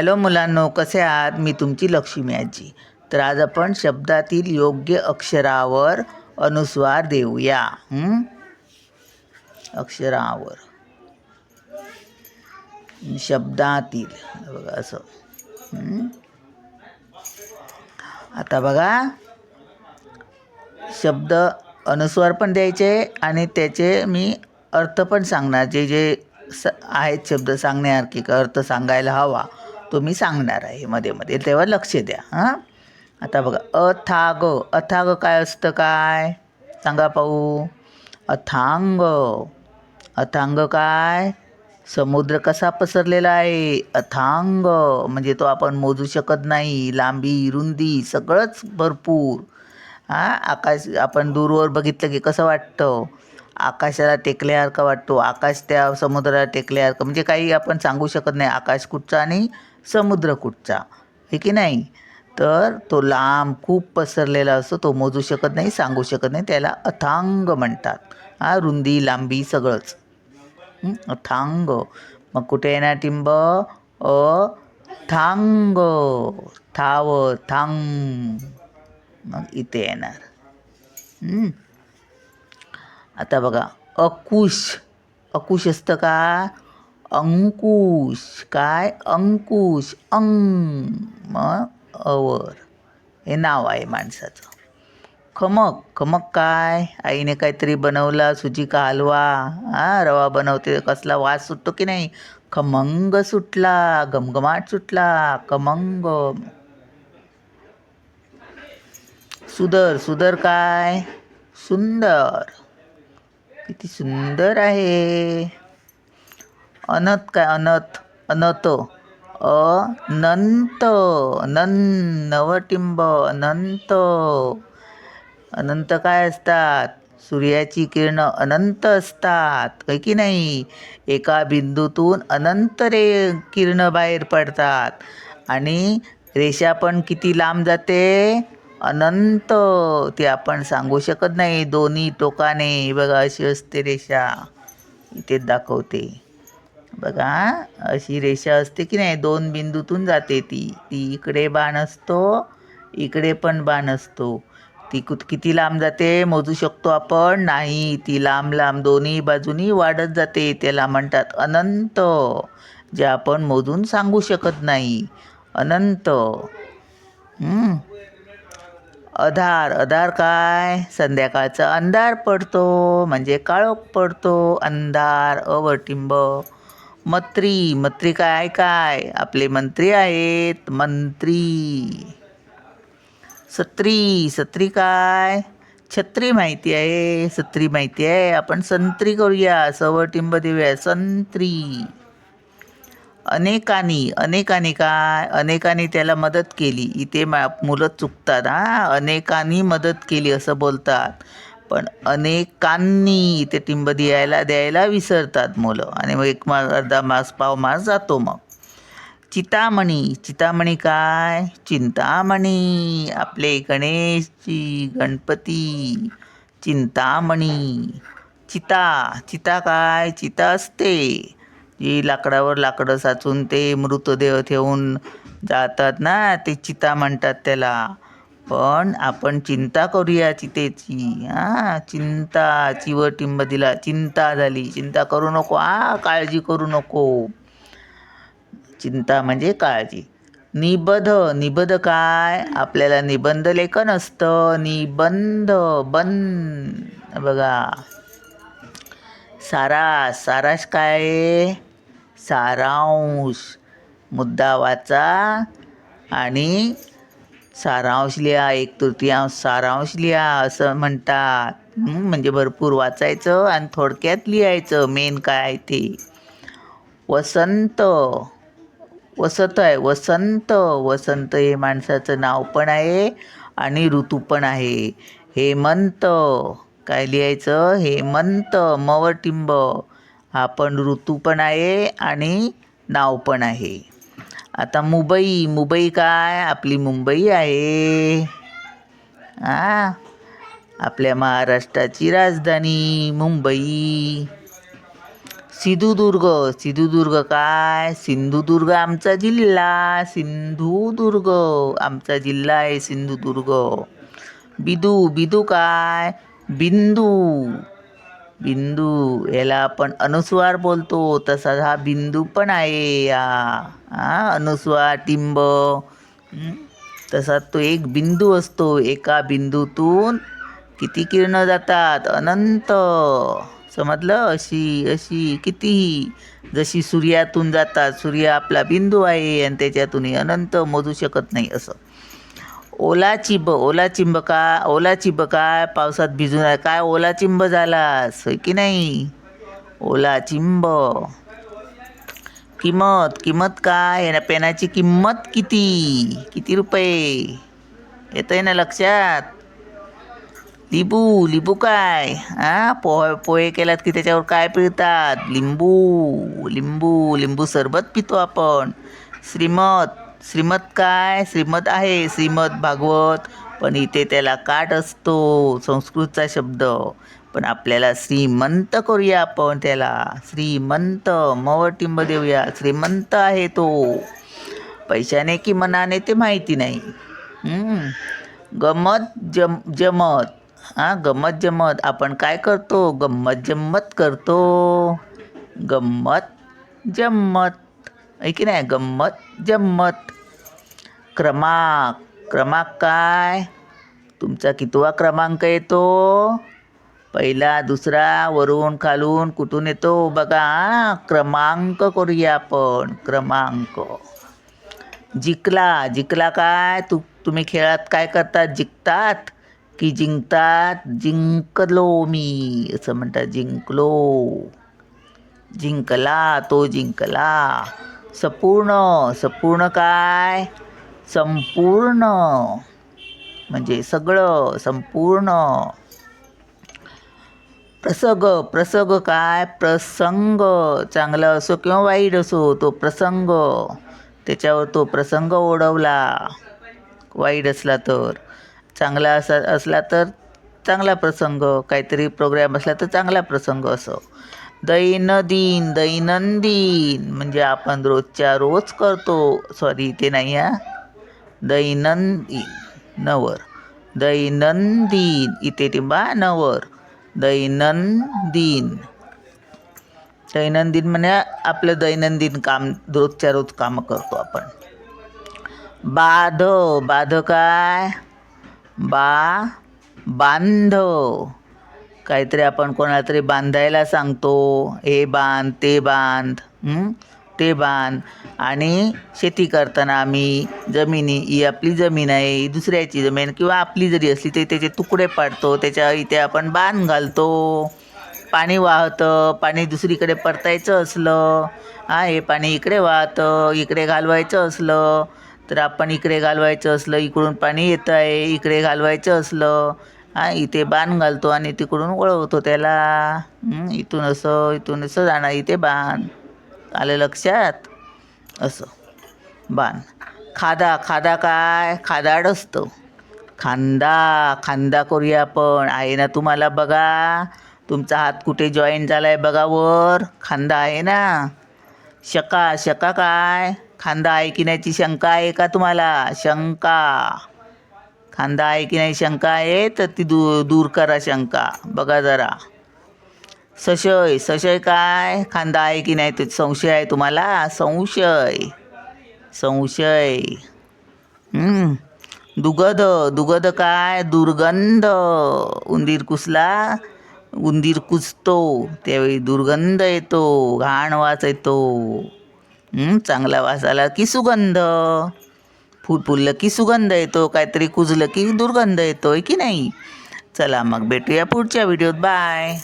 Hello मुलांनो कसे आहात? मी तुमची लक्ष्मी आजी. तर आज आपण शब्दातील योग्य अक्षरावर अनुस्वार देऊया. अक्षरावर. शब्दातील. बघा असं. आता बघा. शब्द अनुस्वार पण द्यायचे आणि त्याचे मी अर्थ पण सांगणार. जे जे स आहेत शब्द सांगण्यासारखे का अर्थ सांगायला हवा. तुम्ही सांगणार आहे. मध्ये मध्ये. तेव्हा लक्ष द्या हां? आता बघा अथाग. अथाग काय असतं काय? सांगा पाहू. अथांग. अथांग काय? समुद्र कसा पसरलेला आहे? अथांग. म्हणजे तो आपण मोजू शकत नाही. लांबी रुंदी सगळंच भरपूर. हां? आकाश आपण दूरवर बघितलं की कसं वाटतं? आकाशाला टेकल्यासारखं वाटतो. आकाश त्या समुद्राला टेकल्यासारखं. म्हणजे काही आपण सांगू शकत नाही. आकाश कुठचा आणि समुद्रकुटचा. हे की नाही? तर तो लांब खूप पसरलेला असतो तो मोजू शकत नाही सांगू शकत नाही त्याला अथांग म्हणतात. हा रुंदी लांबी सगळंच. अथांग. मग कुठे येणार टिंब? अ थांग. थाव थांग. मग इथे येणार. आता बघा अकुश. अकुश असतं का? अंकुश काय? अंकुश अंग मग अवर. हे नाव आहे माणसाचं. खमक खमक काय? आईने काहीतरी बनवला सुजी का हलवा. हा रवा बनवते. कसला वास सुटतो की नाही? खमंग सुटला घमघमाट सुटला खमंग. सुदर सुदर काय? सुंदर. किती सुंदर आहे. अनत काय? अनत. अनत. अनंत. नन नवटिंब. अनंत. अनंत काय असतात? सूर्याची किरणं अनंत असतात. होय की नाही? एका बिंदूतून अनंत रे किरणं बाहेर पडतात. आणि रेषा पण किती लांब जाते? अनंत. ते आपण सांगू शकत नाही. दोन्ही टोकाने. बघा अशी असते रेषा. इथे दाखवते. बघा अशी रेषा असते की नाही दोन बिंदूतून जाते ती. ती इकडे बाण असतो इकडे पण बाण असतो. ती कुत किती लांब जाते मोजू शकतो आपण? नाही ती लांब लांब दोन्ही बाजूनी वाढत जाते. त्याला म्हणतात अनंत जे आपण मोजून सांगू शकत नाही. अनंत. आधार अधार अधार काय? संध्याकाळचा अंधार पडतो म्हणजे काळोख पडतो. अंधार अवटिंब. मत्री मत्री काय काय? आपले मंत्री आहेत मंत्री. सत्री सत्री काय? छत्री माहिती आहे सत्री माहिती आहे. आपण संत्री करूया सवटिंब देऊया संत्री. अनेकानी अनेकानी काय? अनेकानी त्याला मदत केली. इथे मा मुलं चुकतात हा. अनेकांनी मदत केली असं बोलतात. पण अनेकांनी इथे टिंब द्यायला द्यायला विसरतात मुलं. आणि मग एक मास अर्धा मास पाव मास जातो मग. चितामणी चितामणी काय? चिंतामणी आपले गणेशची गणपती चिंतामणी. चिता चिता काय? चिता असते. जी लाकडावर लाकडं साचून ते मृतदेह ठेवून जातात ना ते चिता म्हणतात त्याला. पण आपण चिंता करूया चितेची. हां चिंता चिवटिंब दिला चिंता झाली. चिंता करू नको आ काळजी करू नको. चिंता म्हणजे काळजी. निबध निबध काय? आपल्याला निबंध लेखन असतं. निबंध बंद बघा. सारास सारास काय? आहे? सारांश. मुद्दा वाचा आणि सारांश लिहा एक तृतीयांश सारांश लिहा असं म्हणतात. म्हणजे भरपूर वाचायचं आणि थोडक्यात लिहायचं मेन काय आहे ते. वसंत वसंत आहे वसंत वसंत हे माणसाचं नाव पण आहे आणि ऋतू पण आहे. हेमंत काय लिहायचं? हेमंत मवटिंब. हा पण ऋतू पण आहे आणि नाव पण आहे. आता मुंबई मुंबई काय? आपली मुंबई आहे. आ आपल्या महाराष्ट्राची राजधानी मुंबई. सिंधुदुर्ग सिंधुदुर्ग काय? सिंधुदुर्ग आमचा जिल्हा सिंधुदुर्ग. आमचा जिल्हा आहे सिंधुदुर्ग. बिदू बिदू काय? बिंदू. बिंदू याला आपण अनुस्वार बोलतो. तसा हा बिंदू पण आहे. या हा अनुस्वार टिंब. तसा तो एक बिंदू असतो एका बिंदूतून किती किरणं जातात? अनंत. समजलं? अशी अशी कितीही. जशी सूर्यातून जातात सूर्य आपला बिंदू आहे आणि त्याच्यातूनही अनंत मोजू शकत नाही असं. ओला चिंब ओला चिंब का ओला चिंब काय पावसात भिजून आहे काय ओला चिंब झालास की नाही? ओला चिंब किंमत किंमत काय? ना पेनाची किंमत किती? किती रुपये? येतं आहे ना लक्षात? लिंबू लिंबू काय? हां पोहे पोहे केलात की त्याच्यावर काय पिळतात? लिंबू लिंबू लिंबू सरबत पितो आपण. श्रीमत श्रीमत काय? श्रीमत आहे श्रीमत भागवत पण इथे त्याला काट असतो संस्कृतचा शब्द. पण आपल्याला श्रीमंत करूया आपण त्याला. श्रीमंत मवटिंब देऊया. श्रीमंत आहे तो. पैशाने की मनाने ते माहिती नाही. गमत जम जमत. हां गमत जमत. आपण काय करतो? गंमत जम्मत करतो. गंमत जम्मत. आहे की नाही? गंमत जम्मत. क्रमांक क्रमांक काय? तुमचा कितवा क्रमांक येतो? पहिला दुसरा वरून खालून कुठून येतो? बघा क्रमांक करूया आपण क्रमांक. जिंकला जिंकला काय? तू तुम्ही खेळात काय करतात? जिंकतात की जिंकतात? जिंकलो मी असं म्हणतात जिंकलो. जिंकला तो जिंकला. संपूर्ण संपूर्ण काय? संपूर्ण. म्हणजे सगळं संपूर्ण. प्रसंग प्रसंग काय? प्रसंग. चांगला असो किंवा वाईट असो तो प्रसंग. त्याच्यावर तो प्रसंग ओढवला. वाईट असला तर. चांगला असा असला तर चांगला प्रसंग. काहीतरी प्रोग्रॅम असला तर चांगला प्रसंग असो. दैनंदिन दैनंदिन. म्हणजे आपण रोजच्या रोज करतो. सॉरी ते नाही हा? दैनंदिन. नवर. दैनंदिन. इथे टिंबा नवर. दैनंदिन. दैनंदिन म्हणजे आपलं दैनंदिन काम रोजच्या रोज कामं करतो आपण. बाध बाध काय? बा बांध काहीतरी आपण कोणाला तरी बांधायला सांगतो हे बांध ते बांध ते बांध आणि शेती करताना आम्ही जमिनी ही आपली जमीन आहे ही दुसऱ्याची जमीन किंवा आपली जरी असली तरी त्याचे तुकडे पाडतो त्याच्या इथे आपण बांध घालतो. पाणी वाहतं पाणी दुसरीकडे परतायचं असलं हा हे पाणी इकडे वाहतं इकडे घालवायचं असलं तर आपण इकडे घालवायचं असलं इकडून पाणी येतं आहे इकडे घालवायचं असलं हा इथे बाण घालतो आणि तिकडून वळवतो त्याला. इथून असं इथून असं जाणार इथे बाण आलं लक्षात? असं. बाण. खादा खादा काय? खादाड असतं खांदा खांदा करूया आपण. आहे ना तुम्हाला बघा. तुमचा हात कुठे जॉईन झाला आहे बघा वर. खांदा आहे ना. शका शका काय? खांदा आहे की नाहीची शंका आहे का तुम्हाला? शंका. खांदा आहे की नाही शंका? आहे तर ती दू दूर करा शंका. बघा जरा. सशय सशय काय? खांदा आहे की नाही? तो संशय आहे तुम्हाला? संशय. संशय. दुगध दुगध काय? दुर्गंध. उंदीर कुसला? उंदीर कुसतो. त्यावेळी दुर्गंध येतो. घाण वास येतो. चांगला वास आला की सुगंध. फुल फुललं की सुगंध येतो. काहीतरी कुजलं की दुर्गंध येतोय की नाही? चला मग भेटूया पुढच्या व्हिडिओत. बाय.